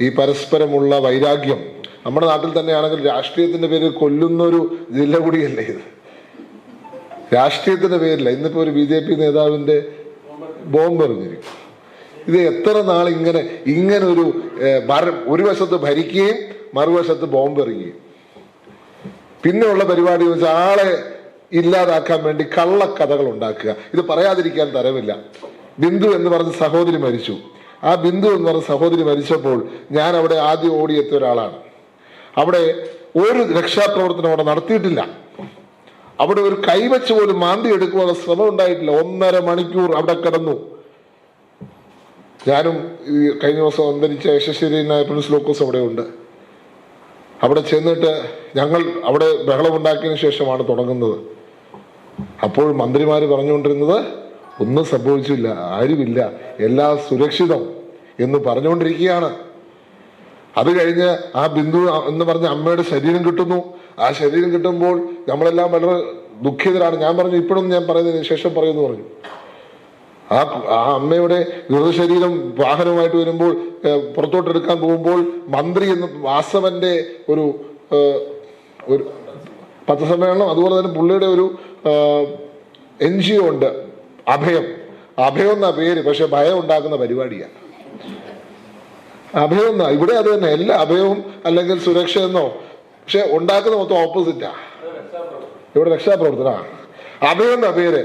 ഈ പരസ്പരമുള്ള വൈരാഗ്യം നമ്മുടെ നാട്ടിൽ തന്നെയാണെങ്കിൽ രാഷ്ട്രീയത്തിന്റെ പേരിൽ കൊല്ലുന്ന ഒരു ജില്ല കൂടിയല്ലേ ഇത്? രാഷ്ട്രീയത്തിന്റെ പേരില്ല. ഇന്നിപ്പോ ഒരു ബി ജെ പി നേതാവിന്റെ ബോംബ് എറിഞ്ഞിരിക്കും ഇത് എത്ര നാൾ ഇങ്ങനെ ഇങ്ങനെ ഒരു ഒരു വശത്ത് ഭരിക്കുകയും മറുവശത്ത് ബോംബ് എറിയുകയും. പിന്നെയുള്ള പരിപാടി വെച്ചാൽ ആളെ ഇല്ലാതാക്കാൻ വേണ്ടി കള്ളക്കഥകൾ ഉണ്ടാക്കുക. ഇത് പറയാതിരിക്കാൻ തരമില്ല. ബിന്ദു എന്ന് പറഞ്ഞ സഹോദരി മരിച്ചു. ആ ബിന്ദു എന്ന് പറഞ്ഞ സഹോദരി മരിച്ചപ്പോൾ ഞാൻ അവിടെ ആദ്യം ഓടിയെത്തിയ ഒരാളാണ്. അവിടെ ഒരു രക്ഷാപ്രവർത്തനം അവിടെ നടത്തിയിട്ടില്ല. അവിടെ ഒരു കൈവച്ച് പോലും മാന്തി എടുക്കുവാനുള്ള ശ്രമം ഉണ്ടായിട്ടില്ല. ഒന്നര മണിക്കൂർ അവിടെ കിടന്നു. ഞാനും ഈ കഴിഞ്ഞ ദിവസം അന്തരിച്ച യശസ്വരീനായ പ്രിൻസ് ലോക്കോസ് അവിടെ ഉണ്ട്. അവിടെ ചെന്നിട്ട് ഞങ്ങൾ അവിടെ ബഹളം ബഹളമുണ്ടാക്കിയതിനു ശേഷമാണ് തുടങ്ങുന്നത്. അപ്പോൾ മന്ത്രിമാർ പറഞ്ഞുകൊണ്ടിരുന്നത് ഒന്നും സംഭവിച്ചില്ല ആരുമില്ല എല്ലാം സുരക്ഷിതം. എന്ന് പറഞ്ഞുകൊണ്ടിരിക്കുകയാണ്. അത് കഴിഞ്ഞ് ആ ബിന്ദു എന്ന് പറഞ്ഞ അമ്മയുടെ ശരീരം കിട്ടുന്നു. ആ ശരീരം കിട്ടുമ്പോൾ നമ്മളെല്ലാം വളരെ ദുഃഖിതരാണ്. ഞാൻ പറഞ്ഞു ഇപ്പോഴും ഞാൻ പറയുന്നതിന് ശേഷം പറയുന്നു പറഞ്ഞു. ആ ആ അമ്മയുടെ മൃതശരീരം വാഹനമായിട്ട് വരുമ്പോൾ പുറത്തോട്ട് എടുക്കാൻ പോകുമ്പോൾ മന്ത്രി എന്ന് വാസവന്റെ ഒരു ഒരു പത്രസമ്മേളനം അതുപോലെ തന്നെ പുള്ളിയുടെ ഒരു എൻ ജി ഒ ഉണ്ട്. അഭയം. അഭയം എന്ന പേര് പക്ഷെ ഭയം ഉണ്ടാക്കുന്ന പരിപാടിയാണ് അഭയം ഇവിടെ അത് തന്നെ. എല്ലാ അഭയവും അല്ലെങ്കിൽ സുരക്ഷ എന്നോ പക്ഷെ ഉണ്ടാക്കുന്ന മൊത്തം ഓപ്പോസിറ്റാ ഇവിടെ രക്ഷാപ്രവർത്തന അഭയം എന്നാ പേര്?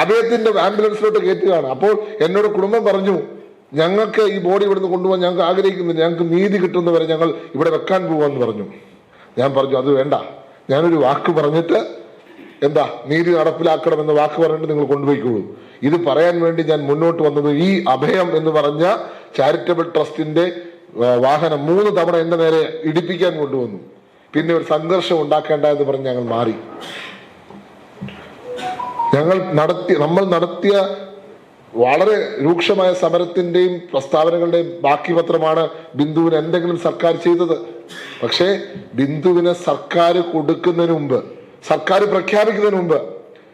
അഭയത്തിന്റെ ആംബുലൻസിലോട്ട് കയറ്റുകയാണ്. അപ്പോൾ എന്നോട് കുടുംബം പറഞ്ഞു ഞങ്ങൾക്ക് ഈ ബോഡി ഇവിടുന്ന് കൊണ്ടുപോകാൻ ഞങ്ങൾക്ക് ആഗ്രഹിക്കുന്നില്ല. ഞങ്ങൾക്ക് നീതി കിട്ടുന്നവരെ ഞങ്ങൾ ഇവിടെ വെക്കാൻ പോവാന്ന് പറഞ്ഞു. ഞാൻ പറഞ്ഞു അത് വേണ്ട. ഞാനൊരു വാക്ക് പറഞ്ഞിട്ട് എന്താ നീതി നടപ്പിലാക്കണമെന്ന വാക്ക് പറഞ്ഞിട്ട് നിങ്ങൾ കൊണ്ടുപോയിക്കോളൂ. ഇത് പറയാൻ വേണ്ടി ഞാൻ മുന്നോട്ട് വന്നത് ഈ അഭയം എന്ന് പറഞ്ഞ ചാരിറ്റബിൾ ട്രസ്റ്റിന്റെ വാഹനം മൂന്ന് തവണ എന്റെ നേരെ ഇടിപ്പിക്കാൻ കൊണ്ടുവന്നു. പിന്നെ ഒരു സംഘർഷം ഉണ്ടാക്കേണ്ട എന്ന് പറഞ്ഞ് ഞങ്ങൾ മാറി. ഞങ്ങൾ നടത്തി നമ്മൾ നടത്തിയ വളരെ രൂക്ഷമായ സമരത്തിന്റെയും പ്രസ്താവനകളുടെയും ബാക്കി പത്രമാണ് ബിന്ദുവിന് എന്തെങ്കിലും സർക്കാർ ചെയ്തത്. പക്ഷേ ബിന്ദുവിന് സർക്കാർ കൊടുക്കുന്നതിന് മുമ്പ് സർക്കാർ പ്രഖ്യാപിക്കുന്നതിന് മുമ്പ്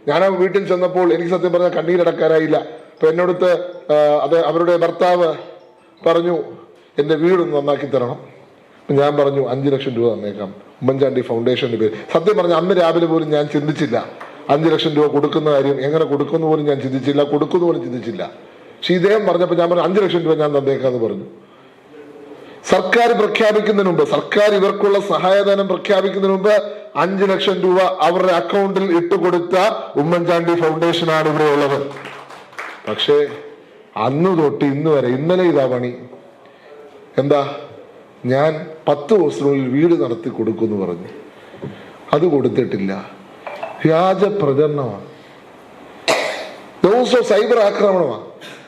ഞാൻ ആ വീട്ടിൽ ചെന്നപ്പോൾ എനിക്ക് സത്യം പറഞ്ഞാൽ കണ്ണീരടക്കാനായില്ല. അപ്പൊ എന്നോടത്ത് അത് അവരുടെ ഭർത്താവ് പറഞ്ഞു എന്റെ വീടൊന്ന് നന്നാക്കി തരണം. ഞാൻ പറഞ്ഞു അഞ്ചു ലക്ഷം രൂപ തന്നേക്കാം. ഉമ്മൻചാണ്ടി ഫൗണ്ടേഷന്റെ പേര്. സത്യം പറഞ്ഞ അന്ന് രാവിലെ പോലും ഞാൻ ചിന്തിച്ചില്ല. അഞ്ചു ലക്ഷം രൂപ കൊടുക്കുന്ന കാര്യം എങ്ങനെ കൊടുക്കുന്നു പോലും ഞാൻ ചിന്തിച്ചില്ല കൊടുക്കുന്നു പോലും ചിന്തിച്ചില്ല. പക്ഷെ ഇദ്ദേഹം പറഞ്ഞപ്പോൾ ഞാൻ പറഞ്ഞു അഞ്ചു ലക്ഷം രൂപ ഞാൻ തന്നേക്കാന്ന് പറഞ്ഞു. സർക്കാർ പ്രഖ്യാപിക്കുന്നതിന് മുമ്പ് സർക്കാർ ഇവർക്കുള്ള സഹായധനം പ്രഖ്യാപിക്കുന്നതിന് മുമ്പ് അഞ്ചു ലക്ഷം രൂപ അവരുടെ അക്കൗണ്ടിൽ ഇട്ടുകൊടുത്ത ഉമ്മൻചാണ്ടി ഫൗണ്ടേഷനാണ് ഇവിടെ ഉള്ളത് പക്ഷേ അന്ന് തൊട്ട് ഇന്ന് വരെ ഇന്നലെ ഇതാ പണി. എന്താ? ഞാൻ പത്ത് ദിവസത്തിനുള്ളിൽ വീട് നടത്തി കൊടുക്കുമെന്ന് പറഞ്ഞു. അത് കൊടുത്തിട്ടില്ല. വ്യാജ പ്രചരണമാണ്. ദിവസവും സൈബർ ആക്രമണമാണ്.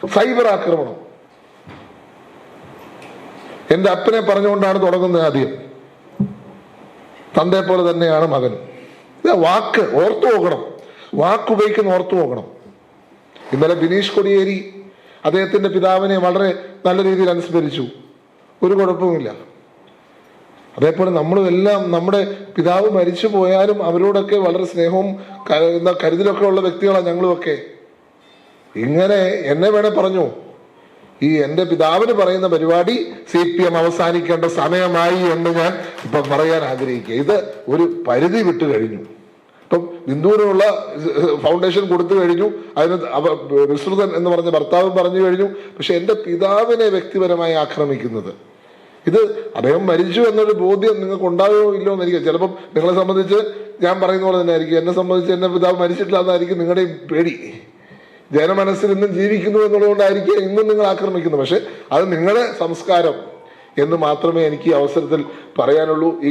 സൈബർ ആക്രമണം. എന്റെ അപ്പനെ പറഞ്ഞുകൊണ്ടാണ് തുടങ്ങുന്നത് ആദ്യം. തന്റെ പോലെ തന്നെയാണ് മകൻ. വാക്ക് ഓർത്തു നോക്കണം വാക്ക് ഉപയോഗിക്കുന്ന ഓർത്തു നോക്കണം ഇന്നലെ ബിനീഷ് കൊടിയേരി അദ്ദേഹത്തിന്റെ പിതാവിനെ വളരെ നല്ല രീതിയിൽ അനുസ്മരിച്ചു. ഒരു കുഴപ്പവുമില്ല. അതേപോലെ നമ്മളും എല്ലാം നമ്മുടെ പിതാവ് മരിച്ചു പോയാലും അവരോടൊക്കെ വളരെ സ്നേഹവും കരുതലൊക്കെ ഉള്ള വ്യക്തികളാണ് ഞങ്ങളുമൊക്കെ. ഇങ്ങനെ എന്നെ വേണേ പറഞ്ഞു. ഈ എന്റെ പിതാവിന് പറയുന്ന പരിപാടി സി പി എം അവസാനിക്കേണ്ട സമയമായി എന്ന് ഞാൻ ഇപ്പം പറയാൻ ആഗ്രഹിക്കുക. ഇത് ഒരു പരിധി വിട്ടു കഴിഞ്ഞു. ഇപ്പം ബിന്ദുവിനുള്ള ഫൗണ്ടേഷൻ കൊടുത്തു കഴിഞ്ഞു. അതിന് വിസ്തൃതൻ എന്ന് പറഞ്ഞ ഭർത്താവ് പറഞ്ഞു കഴിഞ്ഞു. പക്ഷെ എന്റെ പിതാവിനെ വ്യക്തിപരമായി ആക്രമിക്കുന്നത്. ഇത് അദ്ദേഹം മരിച്ചു എന്നൊരു ബോധ്യം നിങ്ങൾക്ക് ഉണ്ടാകുമോ ഇല്ലോ എന്നിരിക്കും ചിലപ്പം നിങ്ങളെ സംബന്ധിച്ച് ഞാൻ പറയുന്ന പോലെ തന്നെ ആയിരിക്കും. എന്നെ സംബന്ധിച്ച് എന്റെ പിതാവ് മരിച്ചിട്ടില്ല എന്നായിരിക്കും നിങ്ങളുടെ ഈ പേടി. ജനമനസ്സിൽ ഇന്നും ജീവിക്കുന്നു എന്നുള്ളതുകൊണ്ടായിരിക്കും ഇന്നും നിങ്ങൾ ആക്രമിക്കുന്നത്. പക്ഷെ അത് നിങ്ങളുടെ സംസ്കാരം എന്ന് മാത്രമേ എനിക്ക് അവസരത്തിൽ പറയാനുള്ളൂ. ഈ